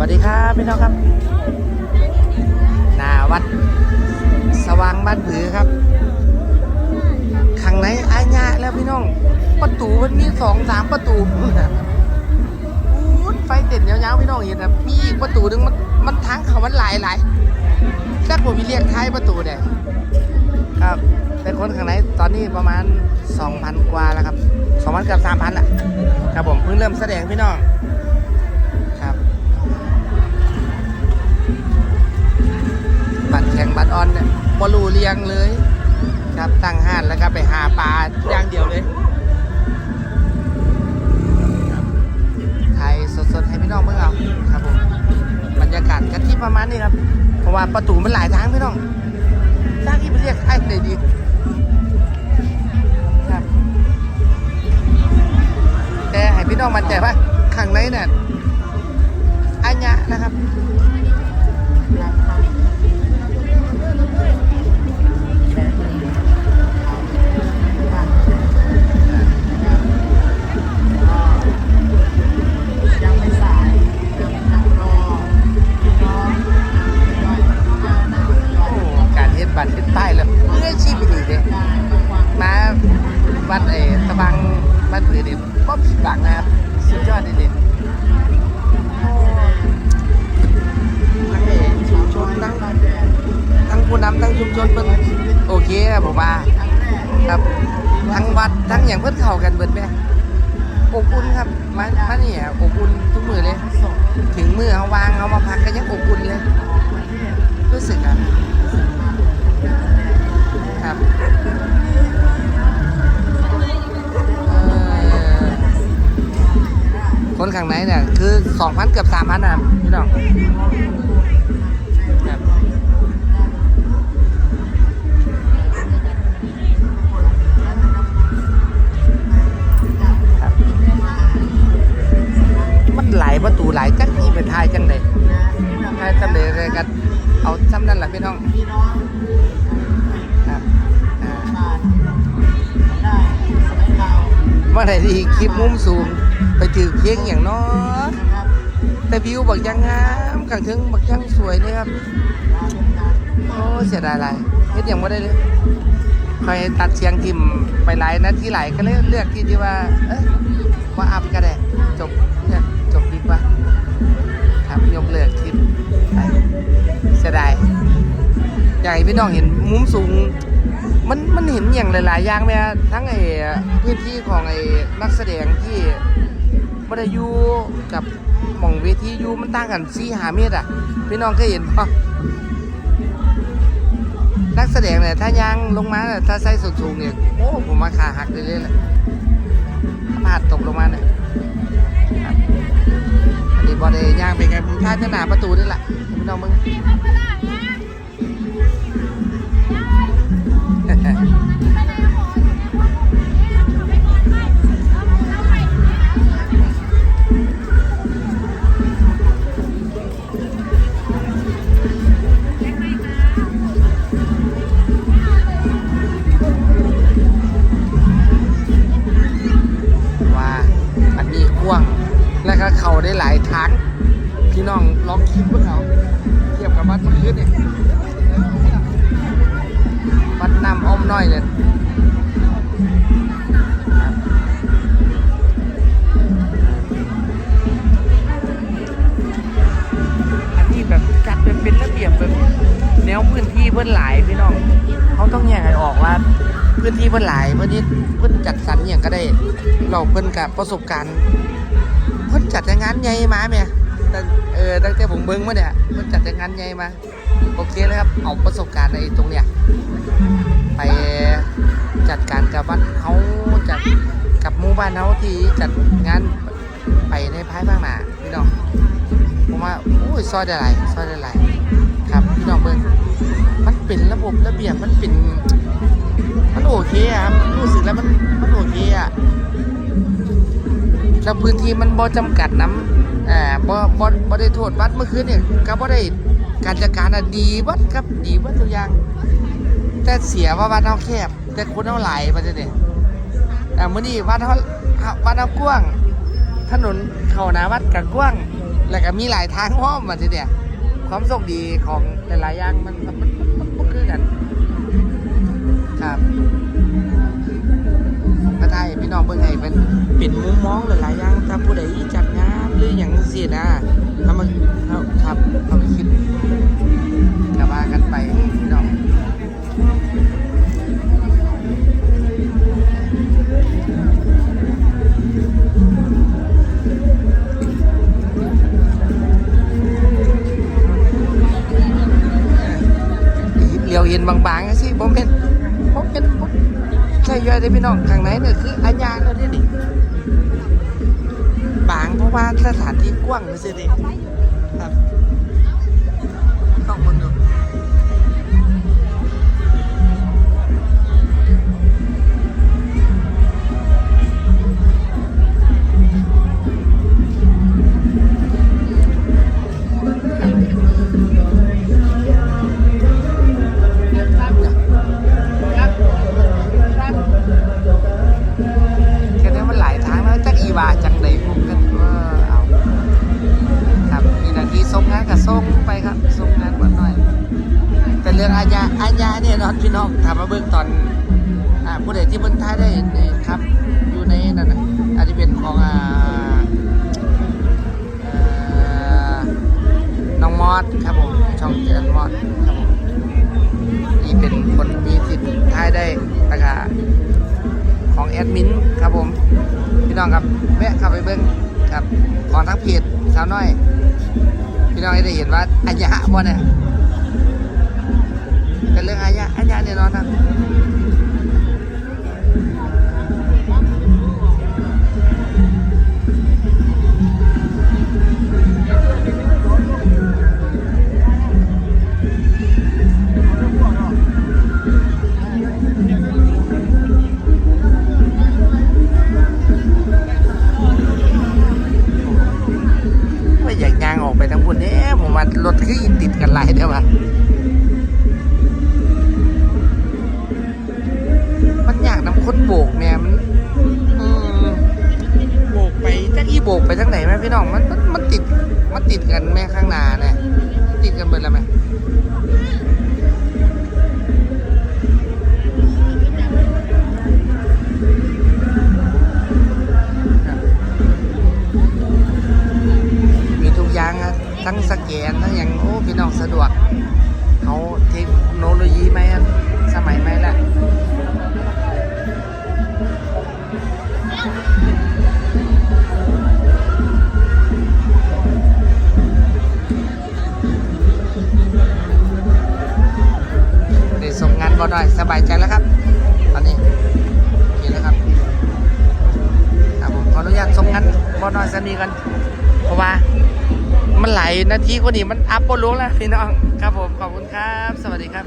วัสดีครับพี่น้องครับหนาวัดสว่างบ้านผือครับข้างในอายะแล้วพี่น้อง ประตูมันมีสองสามประตูอู้ไฟเต็นยาวๆพี่น้องเห็นนะมีอีกประตูหนึงมันมันทางเขามันหลายหลายถ้าผมมีเรียกท้ายประตูเนี่ยครับแต่คนข้างในตอนนี้ประมาณ 2,000 กว่าแล้วครับ2,000กับ3,000ละครับผมเพิ่งเริ่มแสดงพี่น้อง ยงเลย ครับตั้งห้านแล้วก็ไปหาปลาอย่างเดียวเลยครับถ่ายสดๆให้พี่น้องเมื่อเอาครับผมบรรยากาศกันที่ประมาณนี้ครับ เพราะว่าประตูมันหลายทางพี่น้องทางที่ไปเรียกไอ้เลยดีครับแต่ให้พี่น้องมั่นใจว่าข้างในเนี่ยอัญญะนะครับ นเพิ่นโอเคครับผมว่าครับทั้งวัดทั้งอย่างเพิ่นเข้ากันเบิดแม่อบอุ่นครับมามานี่อะอบอุ่นทุกมือเลย ถึงมือเขาวางเขามาพักก็ยังอบอุ่นเลย รู้สึกอะครับคนข้างในเนี่ยคือ2,000เกือบ3,000นะครับพี่น้อง ครับอ่าไหร่ที่คลิปมุมสูงไปถือเพียงอย่างน้อแต่วิวบักยังงามข้างถึงบักยังสวยเลยครับ โอ้เสียดายอะไรเฮ็ดยังไม่ได้เลยคอยตัดเสียงทิมไปหลายนาทีหลายก็เลยเลือกที่ที่ว่า เอ้ยว่าอัพก็ได้จบเนี่ย อยากให้พี่น้องเห็นมุมสูง มันมันเห็นอย่างหลาย ๆ อย่างไหมฮะทั้งไอ้พื้นที่ของไอ้นักแสดงที่บ่ได้อยู่กับหม่องเวทีอยู่มันต่างกัน4 5เมตรอะ พี่น้องเคยเห็นปะนักแสดงเนี่ยถ้ายางลงมาเนี่ยถ้าใส่สูงๆเนี่ยโอ้ผมมาขาหักเลยเลยแหละถ้าพลาดตกลงมาเนี่ยอันนี้บอลเลยยางเป็นไงผมท่าจะหนาประตูนี่แหละพี่น้องมึง ได้หลายทางพี่น้องลองคิดเพื่อเอาเทียบกับวัดเมื่อคืนเนี่ยวัดน้ำอ้อมน้อยเนี่ยอันนี้แบบจัดเป็นเป็นระเบียบแบบแนวพื้นที่เพื่อนหลายพี่น้อง เขาต้องแยกให้ออกว่าพื้นที่เพิ่อนหลายเพิ่อนนี้เพิ่อนจัดสรรอย่างก็ได้เราเพิ่นกับประสบการณ์ เพิ่นจัดงานใหญ่มาแม่ตั้งเออตั้งแต่ผมเบิ่งมาเนี่ยเพิ่นจัดงานใหญ่มาโอเคเลยครับเอาประสบการณ์ในตรงเนี้ยไปจัดการกับวัดเฮาจัดกับหมู่บ้านเฮาที่จัดงานไปในภายภาคหน้าพี่น้องผมว่าโอ้ยซอยได้หลายซอยได้หลายครับพี่น้องเบิ่งมันเป็นระบบระเบียบมันเป็นมันโอเคครับรู้สึกแล้วมันมันโอเคอะ แล้วพื้นที่มันบ่จำกัดน้ำอ่าบ่บ่บ่ได้โทษวัดเมื่อคืนเนี่ยก็บ่ได้การจัดการอะดีวัดครับดีวัดทุกอย่าง แต่เสียว่าวัดเฮาแคบ แต่คนเฮาหลายประเด็นเนี่ยแต่มื้อนี้วัดเฮาวัดเฮากว้าง ถนนเข้าหน้าวัดก็กว้าง แล้วก็มีหลายทางห้อมมาทีเดียความโชคดีของหลายๆอย่างมันมันมันมันมันคือกัน พี่น้องเบิ่งให้เป็นเป็นมุมมองหลายๆอย่างถ้าผู้ใดจัดงานหรืออย่างเสินะทำมาเอาครับเอาไปคิดก็ว่ากันไปพี่น้องเหลียวเห็นบางๆสิผมเป็นผมเป็นผม ช่ย่อยได้พี่น้องทางไหนเนี่ยคืออาญาเราได้ดิบางเพราะว่าสถานที่กว้างสิดิครับ ส่งงานกับส่งไปครับส่งงานก่อนหน่อยแต่เรื่องอาญาอาญาเนี่ยนอนพี่น้องถามมาเบื้องตอนอ่าผู้ใดที่บิ่งท้ายได้เห็นครับ อยู่ในนั่นนะอาจจะเป็นของอ่าน้องมอสครับผมช่องเจนมอสครับผมนี่เป็นคนมีสิทธิ์ท้ายได้ราคาของแอดมินครับผมพี่น้องครับแวะเข้าไปเบิ้งครับของทั้งเพจสาวน้อย พี่น้องได้เห็นว่าอาญาบ่เนี่ยเป็นเรื่องอาญาอาญาเนี่ยนอนนะ ดีไหมอะสมัยไหมล่ะได้ส่งงานบ่ได้สบายใจแล้วครับ ตอนนี้โอเคแล้วครับครับผมขออนุญาตส่งงานบ่น้อยสนีกันเพราะว่ามันไหลนาทีกว่านี้มันอัพบนลงแล้วพี่น้อง ครับผม ขอบคุณครับ สวัสดีครับ